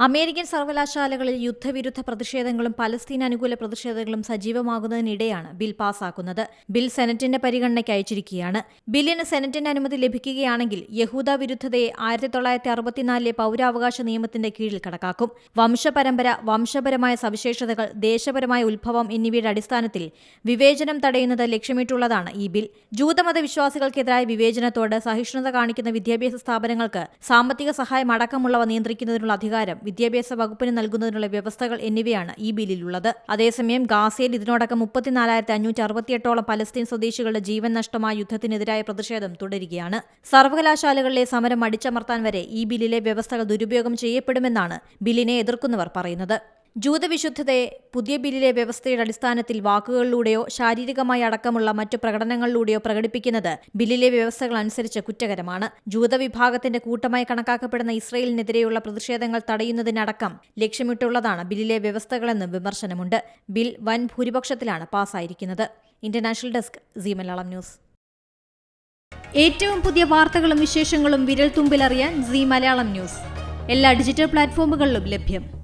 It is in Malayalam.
അമേരിക്കൻ സർവകലാശാലകളിൽ യുദ്ധവിരുദ്ധ പ്രതിഷേധങ്ങളും പലസ്തീൻ അനുകൂല പ്രതിഷേധങ്ങളും സജീവമാകുന്നതിനിടെയാണ് ബിൽ പാസാക്കുന്നത്. ബിൽ സെനറ്റിന്റെ പരിഗണനയ്ക്ക് അയച്ചിരിക്കുകയാണ്. ബില്ലിന് സെനറ്റിന്റെ അനുമതി ലഭിക്കുകയാണെങ്കിൽ യഹൂദ വിരുദ്ധതയെ ആയിരത്തി തൊള്ളായിരത്തി അറുപത്തിനാലിലെ പൗരാവകാശ നിയമത്തിന്റെ കീഴിൽ കണക്കാക്കും. വംശപരമ്പര വംശപരമായ സവിശേഷതകൾ ദേശപരമായ ഉത്ഭവം എന്നിവയുടെ അടിസ്ഥാനത്തിൽ വിവേചനം തടയുന്നത് ലക്ഷ്യമിട്ടുള്ളതാണ് ഈ ബിൽ. ജൂതമത വിശ്വാസികൾക്കെതിരായ വിവേചനത്തോട് സഹിഷ്ണുത കാണിക്കുന്ന വിദ്യാഭ്യാസ സ്ഥാപനങ്ങൾക്ക് സാമ്പത്തിക സഹായം അടക്കമുള്ളവ നിയന്ത്രിക്കുന്നതിനുള്ള അധികാരം വിദ്യാഭ്യാസ വകുപ്പിന് നൽകുന്നതിനുള്ള വ്യവസ്ഥകൾ എന്നിവയാണ് ഈ ബില്ലിലുള്ളത്. അതേസമയം ഗാസയിൽ ഇതിനോടകം മുപ്പത്തിനാലായിരത്തി അഞ്ഞൂറ്റി അറുപത്തിയെട്ടോളം പലസ്തീൻ സ്വദേശികളുടെ ജീവൻ നഷ്ടമായ യുദ്ധത്തിനെതിരായ പ്രതിഷേധം തുടരുകയാണ്. സർവകലാശാലകളിലെ സമരം അടിച്ചമർത്താൻ വരെ ഈ ബില്ലിലെ വ്യവസ്ഥകൾ ദുരുപയോഗം ചെയ്യപ്പെടുമെന്നാണ് ബില്ലിനെ എതിർക്കുന്നവർ പറയുന്നത്. ജൂതവിശുദ്ധതയെ പുതിയ ബില്ലിലെ വ്യവസ്ഥയുടെ അടിസ്ഥാനത്തിൽ വാക്കുകളിലൂടെയോ ശാരീരികമായി അടക്കമുള്ള മറ്റു പ്രകടനങ്ങളിലൂടെയോ പ്രകടിപ്പിക്കുന്നത് ബില്ലിലെ വ്യവസ്ഥകൾ അനുസരിച്ച് കുറ്റകരമാണ്. ജൂതവിഭാഗത്തിന്റെ കൂട്ടമായി കണക്കാക്കപ്പെടുന്ന ഇസ്രയേലിനെതിരെയുള്ള പ്രതിഷേധങ്ങൾ തടയുന്നതിനടക്കം ലക്ഷ്യമിട്ടുള്ളതാണ് ബില്ലിലെ വ്യവസ്ഥകളെന്നും വിമർശനമുണ്ട്. ബിൽ വൻ ഭൂരിപക്ഷത്തിലാണ് പാസ്സായിരിക്കുന്നത് international desk Zee Malayalam news. ഏറ്റവും പുതിയ വാർത്തകളും വിശേഷങ്ങളും വിരൽ തുമ്പിലറിയാൻ സി മലയാളം ന്യൂസ്. എല്ലാ ഡിജിറ്റൽ പ്ലാറ്റ്ഫോമുകളിലും ലഭ്യം.